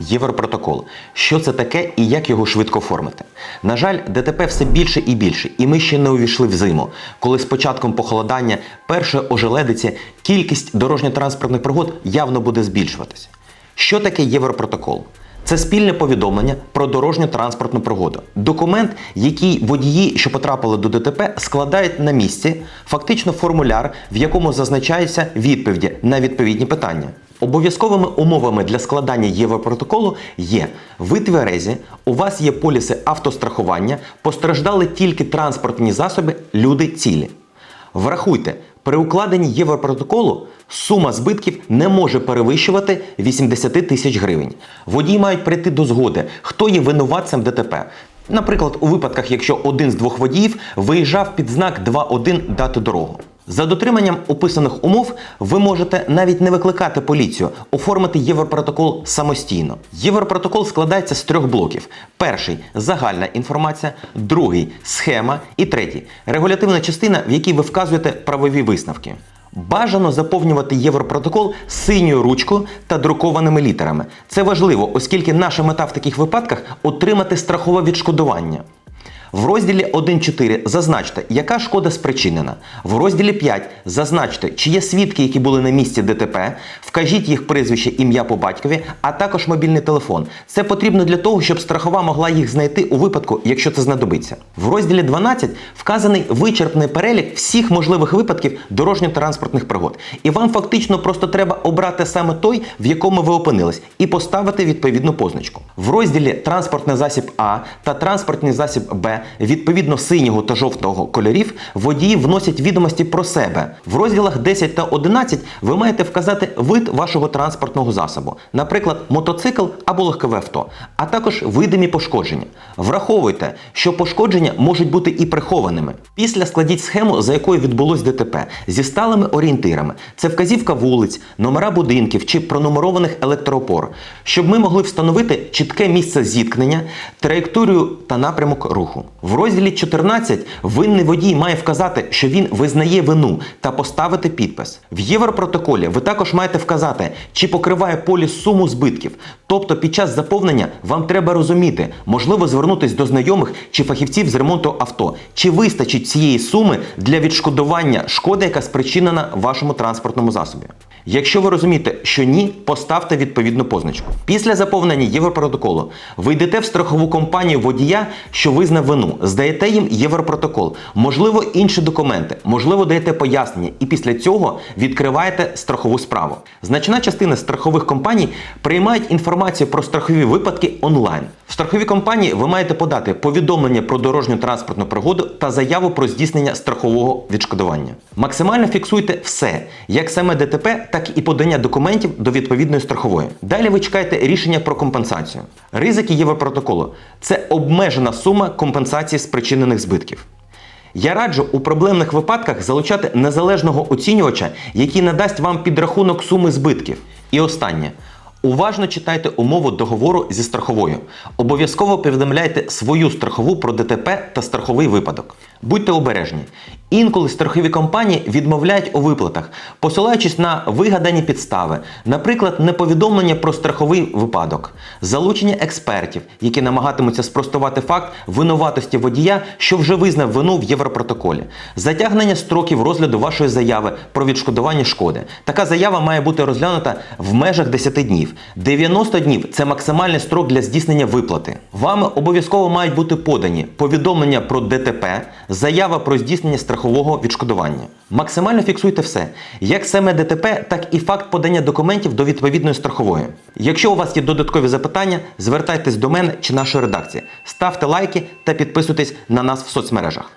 Європротокол. Що це таке і як його швидко оформити? На жаль, ДТП все більше і більше, і ми ще не увійшли в зиму, коли з початком похолодання перше ожеледиться, кількість дорожньо-транспортних пригод явно буде збільшуватися. Що таке Європротокол? Це спільне повідомлення про дорожню транспортну пригоду. Документ, який водії, що потрапили до ДТП, складають на місці, фактично формуляр, в якому зазначаються відповіді на відповідні питання. Обов'язковими умовами для складання Європротоколу є ви тверезі, у вас є поліси автострахування, постраждали тільки транспортні засоби, люди цілі. Врахуйте, при укладенні Європротоколу сума збитків не може перевищувати 80 тисяч гривень. Водії мають прийти до згоди, хто є винуватцем ДТП. Наприклад, у випадках, якщо один з двох водіїв виїжджав під знак 2.1 дати дорогу. За дотриманням описаних умов ви можете навіть не викликати поліцію, оформити Європротокол самостійно. Європротокол складається з трьох блоків: перший загальна інформація, другий схема і третій регулятивна частина, в якій ви вказуєте правові висновки. Бажано заповнювати Європротокол синьою ручкою та друкованими літерами. Це важливо, оскільки наша мета в таких випадках отримати страхове відшкодування. В розділі 1.4 зазначте, яка шкода спричинена. В розділі 5 зазначте, чи є свідки, які були на місці ДТП, вкажіть їх прізвище, ім'я по батькові, а також мобільний телефон. Це потрібно для того, щоб страхова могла їх знайти у випадку, якщо це знадобиться. В розділі 12 вказаний вичерпний перелік всіх можливих випадків дорожньо-транспортних пригод. І вам фактично просто треба обрати саме той, в якому ви опинились, і поставити відповідну позначку. В розділі Транспортний засіб А та транспортний засіб Б відповідно синього та жовтого кольорів водії вносять відомості про себе. В розділах 10 та 11 ви маєте вказати вид вашого транспортного засобу, наприклад, мотоцикл або легкове авто, а також видимі пошкодження. Враховуйте, що пошкодження можуть бути і прихованими. Після складіть схему, за якою відбулось ДТП, зі сталими орієнтирами. Це вказівка вулиць, номера будинків чи пронумерованих електроопор, щоб ми могли встановити чітке місце зіткнення, траєкторію та напрямок руху. В розділі 14 винний водій має вказати, що він визнає вину та поставити підпис. В Європротоколі ви також маєте вказати, чи покриває поліс суму збитків. Тобто під час заповнення вам треба розуміти, можливо звернутися до знайомих чи фахівців з ремонту авто, чи вистачить цієї суми для відшкодування шкоди, яка спричинена вашому транспортному засобі. Якщо ви розумієте, що ні, поставте відповідну позначку. Після заповнення Європротоколу ви йдете в страхову компанію водія, що визнав вину, здаєте їм Європротокол, можливо, інші документи, можливо, даєте пояснення, і після цього відкриваєте страхову справу. Значна частина страхових компаній приймають інформацію про страхові випадки онлайн. В страховій компанії ви маєте подати повідомлення про дорожню транспортну пригоду та заяву про здійснення страхового відшкодування. Максимально фіксуйте все, як саме ДТП, так і подання документів до відповідної страхової. Далі ви чекаєте рішення про компенсацію. Ризики Європротоколу це обмежена сума компенсації спричинених збитків. Я раджу у проблемних випадках залучати незалежного оцінювача, який надасть вам підрахунок суми збитків. І останнє. Уважно читайте умову договору зі страховою. Обов'язково повідомляйте свою страхову про ДТП та страховий випадок. Будьте обережні. Інколи страхові компанії відмовляють у виплатах, посилаючись на вигадані підстави, наприклад, неповідомлення про страховий випадок, залучення експертів, які намагатимуться спростувати факт винуватості водія, що вже визнав вину в Європротоколі, затягнення строків розгляду вашої заяви про відшкодування шкоди. Така заява має бути розглянута в межах 10 днів. 90 днів це максимальний строк для здійснення виплати. Вами обов'язково мають бути подані повідомлення про ДТП, заява про здійснення страхового відшкодування. Максимально фіксуйте все, як саме ДТП, так і факт подання документів до відповідної страхової. Якщо у вас є додаткові запитання, звертайтесь до мене чи нашої редакції, ставте лайки та підписуйтесь на нас в соцмережах.